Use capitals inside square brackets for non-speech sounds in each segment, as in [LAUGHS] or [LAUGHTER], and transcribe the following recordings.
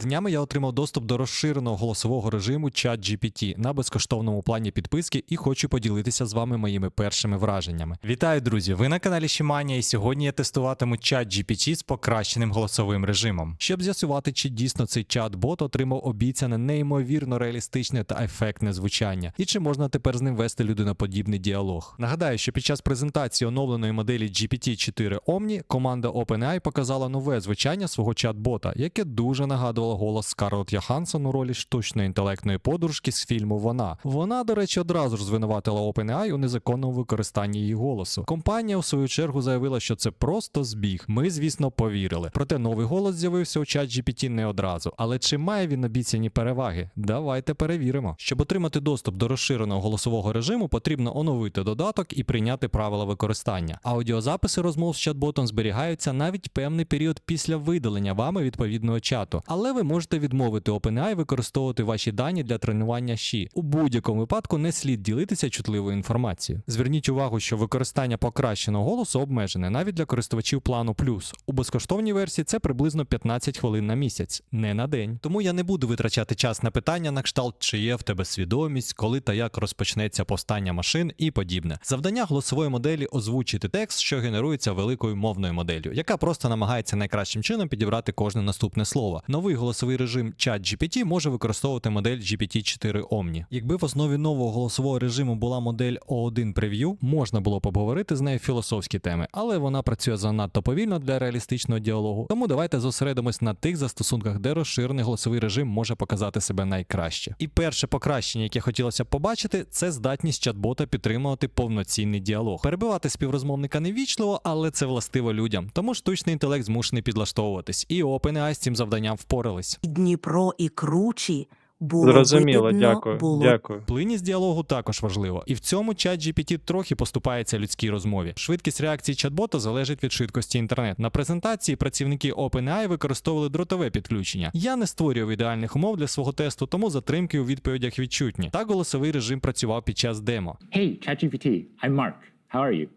Днями я отримав доступ до розширеного голосового режиму ChatGPT на безкоштовному плані підписки і хочу поділитися з вами моїми першими враженнями. Вітаю, друзі! Ви на каналі Шіманія, і сьогодні я тестуватиму ChatGPT з покращеним голосовим режимом, щоб з'ясувати, чи дійсно цей чат-бот отримав обіцяне неймовірно реалістичне та ефектне звучання, і чи можна тепер з ним вести людиноподібний діалог. Нагадаю, що під час презентації оновленої моделі GPT-4 Omni команда OpenAI показала нове звучання свого чат-бота, яке дуже нагадувало голос Скарлетт Йоханссон у ролі штучної інтелектної подружки з фільму Вона. Вона, до речі, одразу ж звинуватила OpenAI у незаконному використанні її голосу. Компанія у свою чергу заявила, що це просто збіг. Ми, звісно, повірили. Проте новий голос з'явився у чат GPT не одразу. Але чи має він обіцяні переваги? Давайте перевіримо. Щоб отримати доступ до розширеного голосового режиму, потрібно оновити додаток і прийняти правила використання. Аудіозаписи розмов з чат-ботом зберігаються навіть певний період після видалення вами відповідного чату. Але ви можете відмовити OpenAI використовувати ваші дані для тренування щі. У будь-якому випадку не слід ділитися чутливою інформацією. Зверніть увагу, що використання покращеного голосу обмежене навіть для користувачів плану плюс. У безкоштовній версії це приблизно 15 хвилин на місяць, не на день. Тому я не буду витрачати час на питання на кшталт, чи є в тебе свідомість, коли та як розпочнеться повстання машин і подібне. Завдання голосової моделі озвучити текст, що генерується великою мовною моделлю, яка просто намагається найкращим чином підібрати кожне наступне слово. Новий голосовий режим ChatGPT може використовувати модель GPT-4 Omni. Якби в основі нового голосового режиму була модель O1 Preview, можна було б обговорити з нею філософські теми, але вона працює занадто повільно для реалістичного діалогу. Тому давайте зосередимось на тих застосунках, де розширений голосовий режим може показати себе найкраще. І перше покращення, яке хотілося б побачити, це здатність чат-бота підтримувати повноцінний діалог. Перебивати співрозмовника невічливо, але це властиво людям. Тому штучний інтелект змушений підлаштовуватись. І OpenAI з цим завданням впорались. Дніпро і кручі було Зрозуміло, видно, дякую. було Дякую. Плинність діалогу також важливо, і в цьому чат GPT трохи поступається людській розмові. Швидкість реакції чат-бота залежить від швидкості інтернету. На презентації працівники OpenAI використовували дротове підключення. Я не створював ідеальних умов для свого тесту, тому затримки у відповідях відчутні. Так голосовий режим працював під час демо. Hey, ChatGPT, I'm Mark. How are you?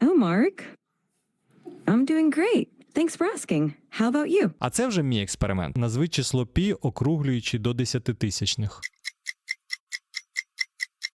Oh, Mark. I'm doing great. Thanks for asking. How about you? А це вже мій експеримент. Назви число пі, округлюючи до десятитисячних.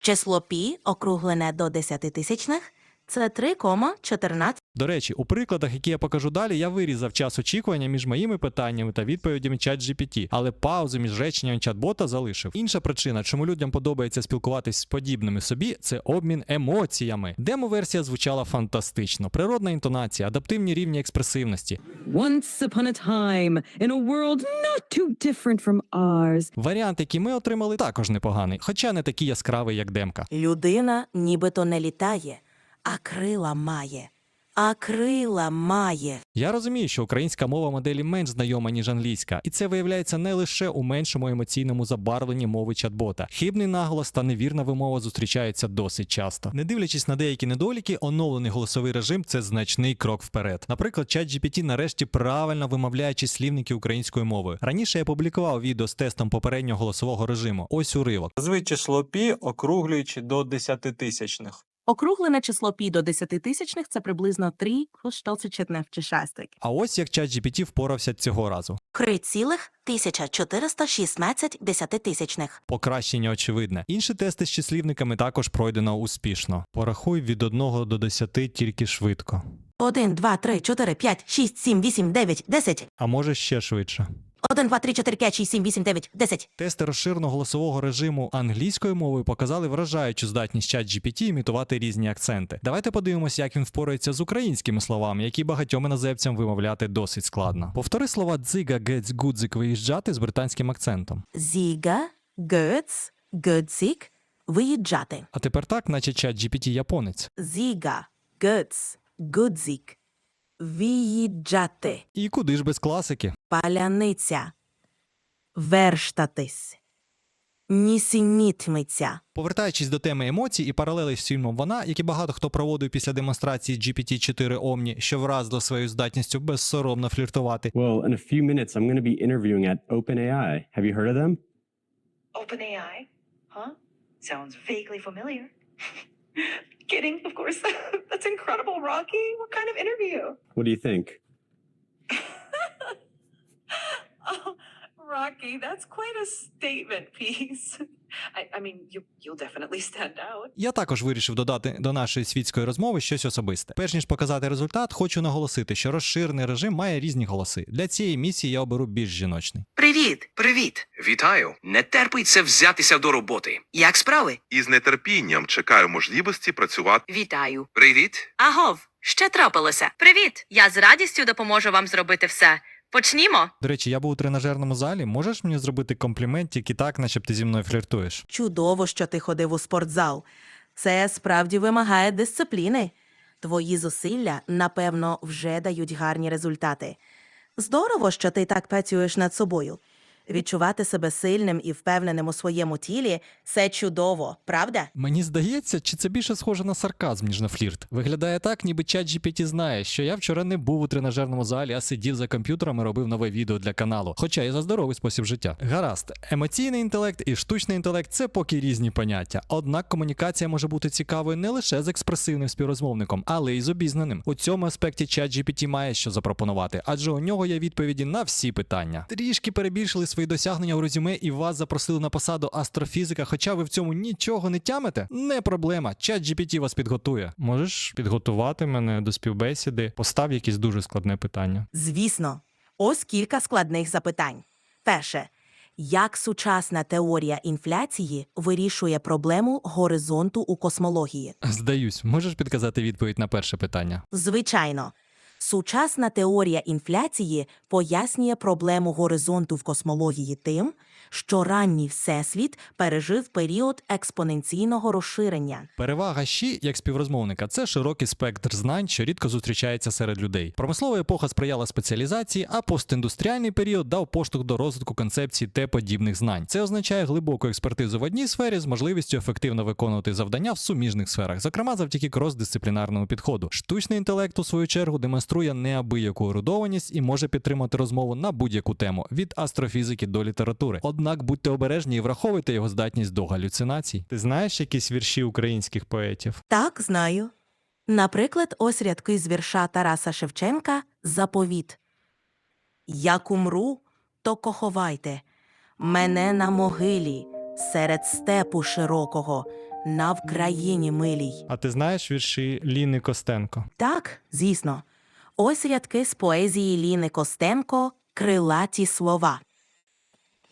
число пі, округлене до десятитисячних, це 3,14. До речі, у прикладах, які я покажу далі, я вирізав час очікування між моїми питаннями та відповідями ChatGPT, але паузу між реченнями чат-бота залишив. Інша причина, чому людям подобається спілкуватись з подібними собі, це обмін емоціями. Демо-версія звучала фантастично, природна інтонація, адаптивні рівні експресивності. Once upon a time, in a world not too different from ours. Варіант, який ми отримали, також непоганий, хоча не такий яскравий, як демка. Людина нібито не літає, а крила має. А крила має. Я розумію, що українська мова моделі менш знайома, ніж англійська, і це виявляється не лише у меншому емоційному забарвленні мови чат-бота. Хибний наголос та невірна вимова зустрічаються досить часто. Не дивлячись на деякі недоліки, оновлений голосовий режим це значний крок вперед. Наприклад, ChatGPT нарешті правильно вимовляє числівники українською мовою. Раніше я публікував відео з тестом попереднього голосового режиму. Ось уривок. Назви число пі, округлюючи до десятитисячних. Округлене число пі до десятитисячних – це приблизно 3 шестик. А ось як ChatGPT впорався цього разу. Кри цілих 1416 десятитисячних. Покращення очевидне. Інші тести з числівниками також пройдено успішно. Порахуй від 1 до 10 тільки швидко. 1, 2, 3, 4, 5, 6, 7, 8, 9, 10. А може ще швидше. 1, 2, 3, 4, 5, 6, 7, 8, 9, 10. Тести розширеного голосового режиму англійською мовою показали вражаючу здатність ChatGPT імітувати різні акценти. Давайте подивимося, як він впорається з українськими словами, які багатьом іноземцям вимовляти досить складно. Повтори слова дзига, гець, гудзик виїжджати з британським акцентом. Зіга, гец, гудзік, виїжджати. А тепер так, наче ChatGPT японець. Зіга, гец, гудзік, виїжджати. І куди ж без класики? Паляниця, верштатись, нісенітниця. Повертаючись до теми емоцій і паралелей з фільмом Вона, які багато хто проводив після демонстрації GPT-4 Omni, що вразило своєю здатністю безсоромно фліртувати. Well, in a few minutes, I'm going to be interviewing at OpenAI. Have you heard of them? OpenAI? Huh? Sounds vaguely familiar. [LAUGHS] Kidding, of course. [LAUGHS] That's incredible, Rocky. What kind of interview? What do you think? [LAUGHS] Oh, Rocky. That's quite a statement piece. [LAUGHS] I, I mean, you, you'll definitely stand out. Я також вирішив додати до нашої світської розмови щось особисте. Перш ніж показати результат, хочу наголосити, що розширений режим має різні голоси. Для цієї місії я оберу більш жіночний. Привіт, привіт. Вітаю! Не терпиться взятися до роботи. Як справи? Із нетерпінням чекаю можливості працювати. Вітаю. Привіт! Агов, що трапилося? Привіт! Я з радістю допоможу вам зробити все. Почнімо. До речі, я був у тренажерному залі. Можеш мені зробити комплімент тільки так, наче б ти зі мною фліртуєш? Чудово, що ти ходив у спортзал. Це справді вимагає дисципліни. Твої зусилля, напевно, вже дають гарні результати. Здорово, що ти так працюєш над собою. Відчувати себе сильним і впевненим у своєму тілі це чудово, правда? Мені здається, чи це більше схоже на сарказм, ніж на флірт. Виглядає так, ніби чат GPT знає, що я вчора не був у тренажерному залі, а сидів за комп'ютером і робив нове відео для каналу. Хоча і за здоровий спосіб життя. Гаразд, емоційний інтелект і штучний інтелект це поки різні поняття. Однак комунікація може бути цікавою не лише з експресивним співрозмовником, але й з обізнаним. У цьому аспекті чат GPT має що запропонувати, адже у нього є відповіді на всі питання. Трішки перебільшили свої досягнення у резюме і вас запросили на посаду астрофізика, хоча ви в цьому нічого не тямите? Не проблема. Чат GPT вас підготує. Можеш підготувати мене до співбесіди? Постав якесь дуже складне питання. Звісно, ось кілька складних запитань. Перше, як сучасна теорія інфляції вирішує проблему горизонту у космології? Здаюсь, можеш підказати відповідь на перше питання? Звичайно, сучасна теорія інфляції пояснює проблему горизонту в космології тим, що ранній всесвіт пережив період експоненційного розширення. Перевага щі як співрозмовника це широкий спектр знань, що рідко зустрічається серед людей. Промислова епоха сприяла спеціалізації, а постіндустріальний період дав поштовх до розвитку концепцій та подібних знань. Це означає глибоку експертизу в одній сфері з можливістю ефективно виконувати завдання в суміжних сферах, зокрема завдяки крос-дисциплінарному підходу. Штучний інтелект, у свою чергу, демонструє неабияку ерудованість і може підтримати розмову на будь-яку тему від астрофізики до літератури. Однак будьте обережні і враховуйте його здатність до галюцинацій. Ти знаєш якісь вірші українських поетів? Так, знаю. Наприклад, ось рядки з вірша Тараса Шевченка Заповіт. Як умру, то коховайте мене на могилі, серед степу широкого, на Вкраїні милій. А ти знаєш вірші Ліни Костенко? Так, звісно. Ось рядки з поезії Ліни Костенко Крилаті слова.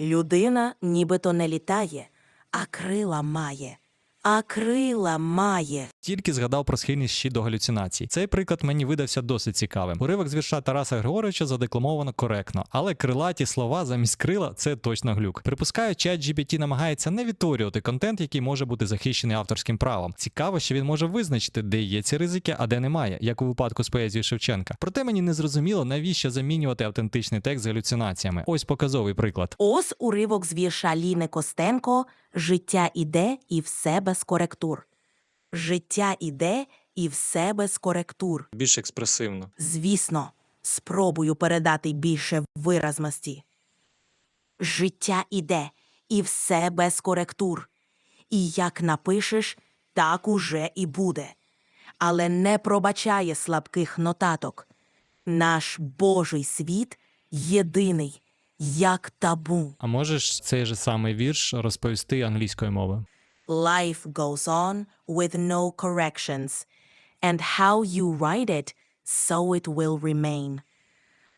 Людина нібито не літає, а крила має. А крила має. Тільки згадав про схильність щі до галюцинацій. Цей приклад мені видався досить цікавим. Уривок з вірша Тараса Григоровича задекламовано коректно, але крилаті слова замість крила це точно глюк. Припускаю, чат GPT намагається не відтворювати контент, який може бути захищений авторським правом. Цікаво, що він може визначити, де є ці ризики, а де немає, як у випадку з поезією Шевченка. Проте мені не зрозуміло, навіщо замінювати автентичний текст з галюцинаціями. Ось показовий приклад. Ось уривок з вірша Ліни Костенко Життя іде і все без коректур. Життя іде і все без коректур. Більш експресивно. Звісно, спробую передати більше виразності. Життя іде, і все без коректур. І як напишеш, так уже і буде. Але не пробачає слабких нотаток. Наш Божий світ єдиний, як табу. А можеш цей же самий вірш розповісти англійською мовою? Life goes on with no corrections, and how you write it, so it will remain.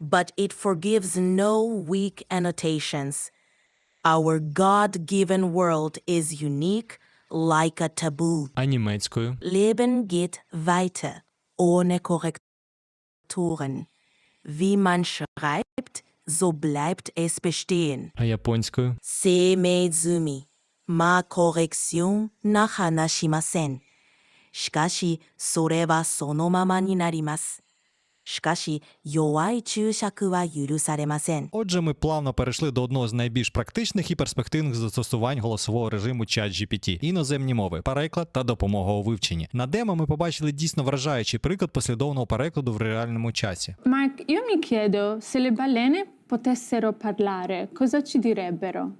But it forgives no weak annotations. Our God given world is unique, like a taboo. А німецькою? Leben geht weiter, ohne Korrekturen. Wie man schreibt, so bleibt es bestehen. А японською? 生命済み、まあコレクションな話しません。しかし、それはそのままになります。しかし、弱い注釈は許されません。 Отже, ми плавно перейшли до одного з найбільш практичних і перспективних застосувань голосового режиму ChatGPT – іноземні мови, переклад та допомога у вивченні. На демо ми побачили дійсно вражаючий приклад послідовного перекладу в реальному часі. Mark, io mi chiedo se le balene potessero parlare, cosa ci direbbero?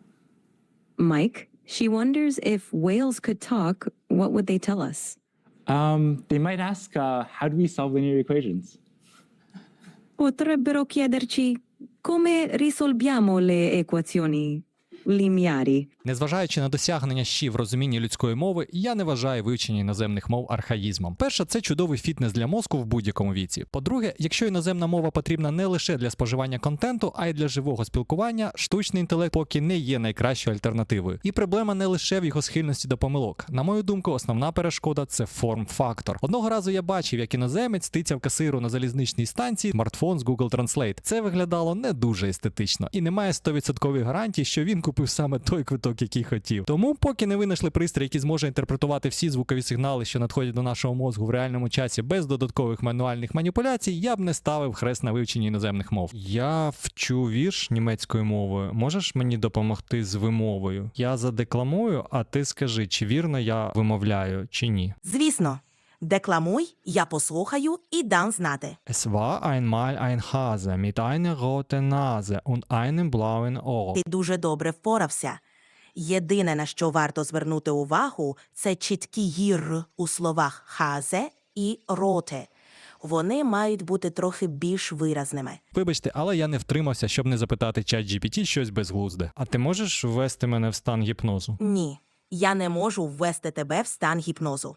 Mike, she wonders if whales could talk, what would they tell us? Um, they might ask, uh, how do we solve linear equations? Potrebbero chiederci come risolviamo le equazioni lineari? Незважаючи на досягнення щі в розумінні людської мови, я не вважаю вивчення іноземних мов архаїзмом. Перше, це чудовий фітнес для мозку в будь-якому віці. По-друге, якщо іноземна мова потрібна не лише для споживання контенту, а й для живого спілкування, штучний інтелект поки не є найкращою альтернативою. І проблема не лише в його схильності до помилок. На мою думку, основна перешкода це форм-фактор. Одного разу я бачив, як іноземець тицяв касиру на залізничній станції смартфон з Google Translate. Це виглядало не дуже естетично і немає 100% гарантій, що він купив саме той квиток, який хотів. Тому, поки не винайшли пристрій, який зможе інтерпретувати всі звукові сигнали, що надходять до нашого мозку в реальному часі без додаткових мануальних маніпуляцій, я б не ставив хрест на вивченні іноземних мов. Я вчу вірш німецькою мовою. Можеш мені допомогти з вимовою? Я задекламую, а ти скажи, чи вірно я вимовляю, чи ні. Звісно, декламуй, я послухаю і дам знати. Es war einmal ein Hase mit einer roten Nase und einem blauen Ohr. Ти дуже добре впорався. Єдине, на що варто звернути увагу, це чіткі гір у словах хазе і роте. Вони мають бути трохи більш виразними. Вибачте, але я не втримався, щоб не запитати чат GPT щось безглузде. А ти можеш ввести мене в стан гіпнозу? Ні, я не можу ввести тебе в стан гіпнозу.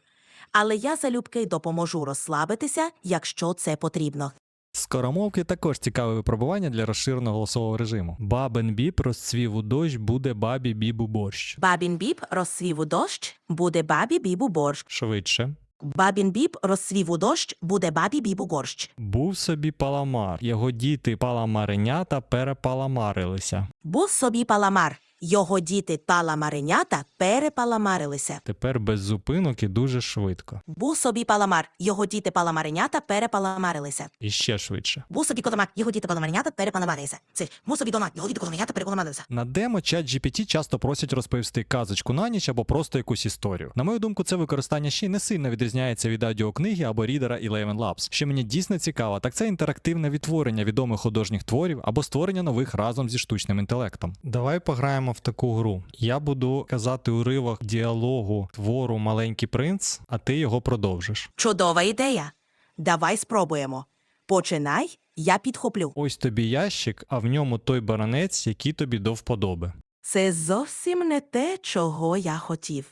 Але я залюбки допоможу розслабитися, якщо це потрібно. Скоромовки також цікаве випробування для розширеного голосового режиму. Бабен біб розцвів у дощ, буде бабі бібу борщ. Бабін біб розсвів у дощ, буде бабі бібу борщ. Швидше. Бабін біб розсвів у дощ, буде бабі бібу борщ. Був собі паламар. Його діти паламаренята перепаламарилися. Був собі паламар. Його діти паламаренята перепаламарилися. Тепер без зупинок і дуже швидко. Був собі паламар. Його діти паламаренята перепаламарилися. І ще швидше. Був собі котомак. Його діти паламаренята перепаламарилися. Це був собі донат. Його діти котомаренята перепаламарилися. На демо чат GPT часто просять розповісти казочку на ніч або просто якусь історію. На мою думку, це використання ще не сильно відрізняється від аудіокниги або рідера Eleven Labs. Що мені дійсно цікаво, так це інтерактивне відтворення відомих художніх творів або створення нових разом зі штучним інтелектом. Давай пограємо в таку гру. Я буду казати уривок діалогу твору Маленький принц, а ти його продовжиш. Чудова ідея. Давай спробуємо. Починай, я підхоплю. Ось тобі ящик, а в ньому той баранець, який тобі до вподоби. Це зовсім не те, чого я хотів,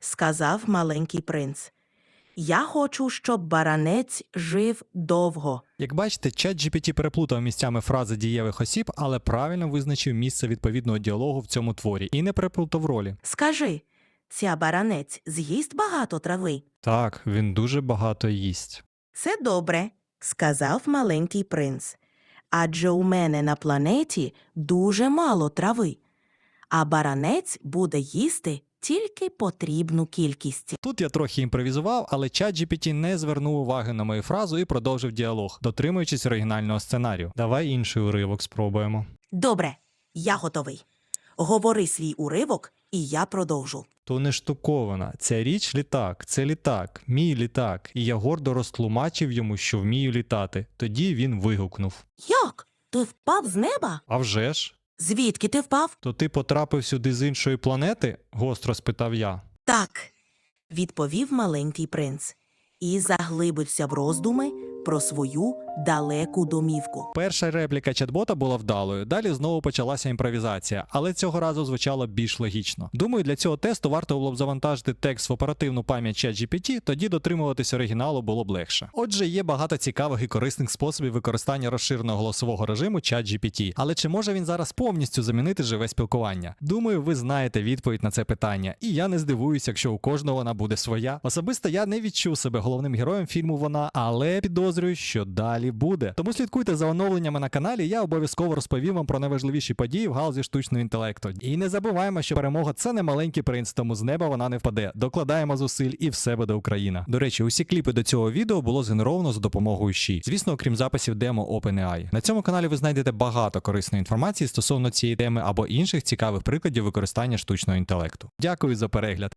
сказав маленький принц. Я хочу, щоб баранець жив довго. Як бачите, чат GPT переплутав місцями фрази дієвих осіб, але правильно визначив місце відповідного діалогу в цьому творі і не переплутав ролі. Скажи, ця баранець з'їсть багато трави? Так, він дуже багато їсть. Це добре, сказав маленький принц. Адже у мене на планеті дуже мало трави, а баранець буде їсти тільки потрібну кількість. Тут я трохи імпровізував, але чат GPT не звернув уваги на мою фразу і продовжив діалог, дотримуючись оригінального сценарію. Давай інший уривок спробуємо. Добре, я готовий. Говори свій уривок, і я продовжу. То не штукована. Ця річ літак, це літак, мій літак. І я гордо розтлумачив йому, що вмію літати. Тоді він вигукнув: Як? Ти впав з неба? А вже ж? Звідки ти впав? То ти потрапив сюди з іншої планети? гостро спитав я. Так, відповів маленький принц і заглибився в роздуми про свою далеку домівку. Перша репліка чат-бота була вдалою. Далі знову почалася імпровізація, але цього разу звучало більш логічно. Думаю, для цього тесту варто було б завантажити текст в оперативну пам'ять ChatGPT, тоді дотримуватись оригіналу було б легше. Отже, є багато цікавих і корисних способів використання розширеного голосового режиму ChatGPT. Але чи може він зараз повністю замінити живе спілкування? Думаю, ви знаєте відповідь на це питання, і я не здивуюся, якщо у кожного вона буде своя. Особисто я не відчув себе головним героєм фільму вона, але підозрюю, що далі буде. Тому слідкуйте за оновленнями на каналі. Я обов'язково розповім вам про найважливіші події в галузі штучного інтелекту. І не забуваємо, що перемога це не маленький принц, тому з неба вона не впаде. Докладаємо зусиль і все буде Україна. До речі, усі кліпи до цього відео було згенеровано за допомогою Ші. Звісно, окрім записів демо OpenAI. На цьому каналі ви знайдете багато корисної інформації стосовно цієї теми або інших цікавих прикладів використання штучного інтелекту. Дякую за перегляд.